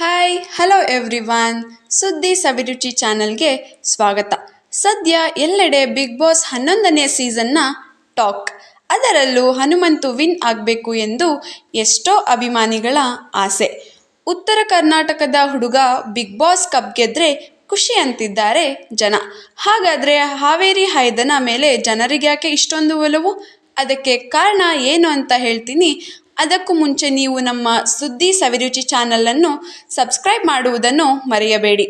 Hi hello everyone ಸುದ್ದಿ ಸವಿರುಚಿ ಚಾನಲ್ಗೆ ಸ್ವಾಗತ. ಸದ್ಯ ಎಲ್ಲೆಡೆ ಬಿಗ್ ಬಾಸ್ ಹನ್ನೊಂದನೇ ಸೀಸನ್ನ ಟಾಕ್ ಅದರಲ್ಲೂ ಹನುಮಂತು ವಿನ್ ಆಗಬೇಕು ಎಂದು ಎಷ್ಟೋ ಅಭಿಮಾನಿಗಳ ಆಸೆ. ಉತ್ತರ ಕರ್ನಾಟಕದ ಹುಡುಗ ಬಿಗ್ ಬಾಸ್ ಕಪ್ ಗೆದ್ರೆ ಖುಷಿ ಅಂತಿದ್ದಾರೆ ಜನ. ಹಾಗಾದರೆ ಹಾವೇರಿ ಹೈದನ ಮೇಲೆ ಜನರಿಗ್ಯಾಕೆ ಇಷ್ಟೊಂದು ಒಲವು? ಅದಕ್ಕೆ ಕಾರಣ ಏನು ಅಂತ ಹೇಳ್ತೀನಿ. ಅದಕ್ಕೂ ಮುಂಚೆ ನೀವು ನಮ್ಮ ಸುದ್ದಿ ಸವಿರುಚಿ ಚಾನಲನ್ನು ಸಬ್ಸ್ಕ್ರೈಬ್ ಮಾಡುವುದನ್ನು ಮರೆಯಬೇಡಿ.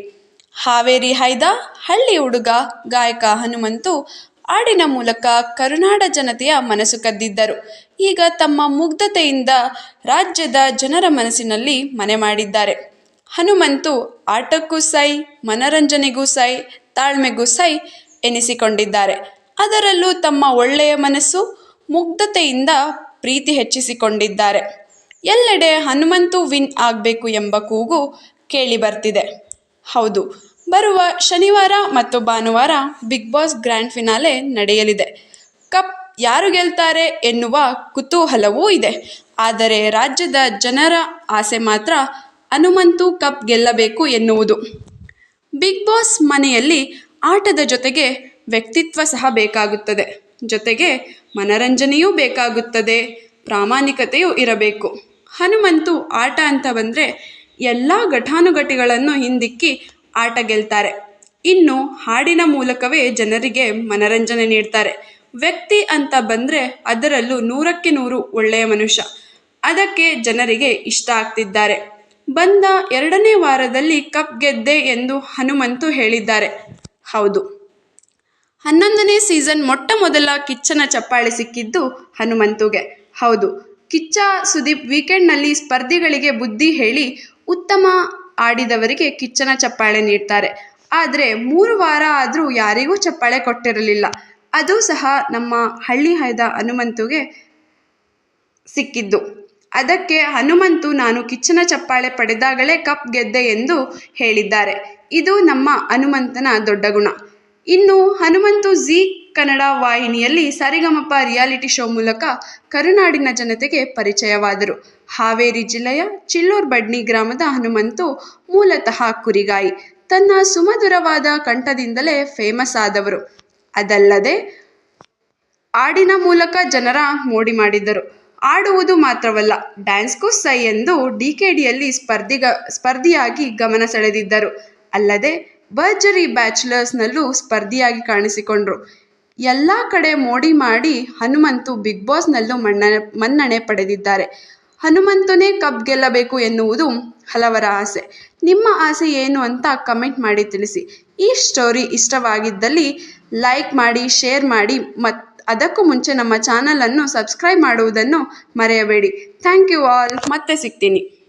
ಹಾವೇರಿ ಹೈದ, ಹಳ್ಳಿ ಹುಡುಗ ಗಾಯಕ ಹನುಮಂತು ಹಾಡಿನ ಮೂಲಕ ಕರುನಾಡ ಜನತೆಯ ಮನಸ್ಸು ಕದ್ದಿದ್ದರು. ಈಗ ತಮ್ಮ ಮುಗ್ಧತೆಯಿಂದ ರಾಜ್ಯದ ಜನರ ಮನಸ್ಸಿನಲ್ಲಿ ಮನೆ ಮಾಡಿದ್ದಾರೆ. ಹನುಮಂತು ಆಟಕ್ಕೂ ಸೈ, ಮನರಂಜನೆಗೂ ಸೈ, ತಾಳ್ಮೆಗೂ ಸೈ ಎನಿಸಿಕೊಂಡಿದ್ದಾರೆ. ಅದರಲ್ಲೂ ತಮ್ಮ ಒಳ್ಳೆಯ ಮನಸ್ಸು ಮುಗ್ಧತೆಯಿಂದ ಪ್ರೀತಿ ಹೆಚ್ಚಿಸಿಕೊಂಡಿದ್ದಾರೆ. ಎಲ್ಲೆಡೆ ಹನುಮಂತು ವಿನ್ ಆಗಬೇಕು ಎಂಬ ಕೂಗು ಕೇಳಿ ಬರ್ತಿದೆ. ಹೌದು, ಬರುವ ಶನಿವಾರ ಮತ್ತು ಭಾನುವಾರ ಬಿಗ್ ಬಾಸ್ ಗ್ರ್ಯಾಂಡ್ ಫಿನಾಲೆ ನಡೆಯಲಿದೆ. ಕಪ್ ಯಾರು ಗೆಲ್ತಾರೆ ಎನ್ನುವ ಕುತೂಹಲವೂ ಇದೆ. ಆದರೆ ರಾಜ್ಯದ ಜನರ ಆಸೆ ಮಾತ್ರ ಹನುಮಂತು ಕಪ್ ಗೆಲ್ಲಬೇಕು ಎನ್ನುವುದು. ಬಿಗ್ ಬಾಸ್ ಮನೆಯಲ್ಲಿ ಆಟದ ಜೊತೆಗೆ ವ್ಯಕ್ತಿತ್ವ ಸಹ ಬೇಕಾಗುತ್ತದೆ. ಜೊತೆಗೆ ಮನರಂಜನೆಯೂ ಬೇಕಾಗುತ್ತದೆ, ಪ್ರಾಮಾಣಿಕತೆಯೂ ಇರಬೇಕು. ಹನುಮಂತು ಆಟ ಅಂತ ಬಂದರೆ ಎಲ್ಲ ಘಟಾನುಘಟಿಗಳನ್ನು ಹಿಂದಿಕ್ಕಿ ಆಟ ಗೆಲ್ತಾರೆ. ಇನ್ನು ಹಾಡಿನ ಮೂಲಕವೇ ಜನರಿಗೆ ಮನರಂಜನೆ ನೀಡ್ತಾರೆ. ವ್ಯಕ್ತಿ ಅಂತ ಬಂದರೆ ಅದರಲ್ಲೂ ನೂರಕ್ಕೆ ನೂರು ಒಳ್ಳೆಯ ಮನುಷ್ಯ. ಅದಕ್ಕೆ ಜನರಿಗೆ ಇಷ್ಟ ಆಗ್ತಿದ್ದಾರೆ. ಬಂದ ಎರಡನೇ ವಾರದಲ್ಲಿ ಕಪ್ ಗೆದ್ದೆ ಎಂದು ಹನುಮಂತು ಹೇಳಿದ್ದಾರೆ. ಹೌದು. ಹನ್ನೊಂದನೇ ಸೀಸನ್ ಮೊಟ್ಟ ಮೊದಲ ಕಿಚ್ಚನ ಚಪ್ಪಾಳೆ ಸಿಕ್ಕಿದ್ದು ಹನುಮಂತುಗೆ. ಹೌದು, ಕಿಚ್ಚ ಸುದೀಪ್ ವೀಕೆಂಡ್ನಲ್ಲಿ ಸ್ಪರ್ಧಿಗಳಿಗೆ ಬುದ್ಧಿ ಹೇಳಿ ಉತ್ತಮ ಆಡಿದವರಿಗೆ ಕಿಚ್ಚನ ಚಪ್ಪಾಳೆ ನೀಡ್ತಾರೆ. ಆದರೆ ಮೂರು ವಾರ ಆದರೂ ಯಾರಿಗೂ ಚಪ್ಪಾಳೆ ಕೊಟ್ಟಿರಲಿಲ್ಲ. ಅದು ಸಹ ನಮ್ಮ ಹಳ್ಳಿ ಹೈದ ಹನುಮಂತುಗೆ ಸಿಕ್ಕಿದ್ದು. ಅದಕ್ಕೆ ಹನುಮಂತು, ನಾನು ಕಿಚ್ಚನ ಚಪ್ಪಾಳೆ ಪಡೆದಾಗಲೇ ಕಪ್ ಗೆದ್ದೆ ಎಂದು ಹೇಳಿದ್ದಾರೆ. ಇದು ನಮ್ಮ ಹನುಮಂತನ ದೊಡ್ಡ ಗುಣ. ಇನ್ನು ಹನುಮಂತು ಜಿ ಕನ್ನಡ ವಾಹಿನಿಯಲ್ಲಿ ಸರಿಗಮಪ ರಿಯಾಲಿಟಿ ಶೋ ಮೂಲಕ ಕರುನಾಡಿನ ಜನತೆಗೆ ಪರಿಚಯವಾದರು. ಹಾವೇರಿ ಜಿಲ್ಲೆಯ ಚಿಲ್ಲೂರ್ ಬಡ್ನಿ ಗ್ರಾಮದ ಹನುಮಂತು ಮೂಲತಃ ಕುರಿಗಾಯಿ. ತನ್ನ ಸುಮಧುರವಾದ ಕಂಠದಿಂದಲೇ ಫೇಮಸ್ ಆದವರು. ಅದಲ್ಲದೆ ಹಾಡಿನ ಮೂಲಕ ಜನರ ಮೋಡಿ ಮಾಡಿದ್ದರು. ಆಡುವುದು ಮಾತ್ರವಲ್ಲ ಡ್ಯಾನ್ಸ್ಗೂ ಸೈ ಎಂದು ಡಿಕೆಡಿಯಲ್ಲಿ ಸ್ಪರ್ಧಿಗ, ಸ್ಪರ್ಧಿಯಾಗಿ ಗಮನ ಸೆಳೆದಿದ್ದರು. ಅಲ್ಲದೆ ಭರ್ಜರಿ ಬ್ಯಾಚುಲರ್ಸ್ನಲ್ಲೂ ಸ್ಪರ್ಧಿಯಾಗಿ ಕಾಣಿಸಿಕೊಂಡರು. ಎಲ್ಲ ಕಡೆ ಮೋಡಿ ಮಾಡಿ ಹನುಮಂತು ಬಿಗ್ ಬಾಸ್ನಲ್ಲೂ ಮನ್ನಣೆ ಮನ್ನಣೆ ಪಡೆದಿದ್ದಾರೆ. ಹನುಮಂತನೇ ಕಪ್ ಗೆಲ್ಲಬೇಕು ಎನ್ನುವುದು ಹಲವರ ಆಸೆ. ನಿಮ್ಮ ಆಸೆ ಏನು ಅಂತ ಕಮೆಂಟ್ ಮಾಡಿ ತಿಳಿಸಿ. ಈ ಸ್ಟೋರಿ ಇಷ್ಟವಾಗಿದ್ದಲ್ಲಿ ಲೈಕ್ ಮಾಡಿ, ಶೇರ್ ಮಾಡಿ ಅದಕ್ಕೂ ಮುಂಚೆ ನಮ್ಮ ಚಾನಲನ್ನು ಸಬ್ಸ್ಕ್ರೈಬ್ ಮಾಡುವುದನ್ನು ಮರೆಯಬೇಡಿ. Thank you all. ಮತ್ತೆ ಸಿಗ್ತೀನಿ.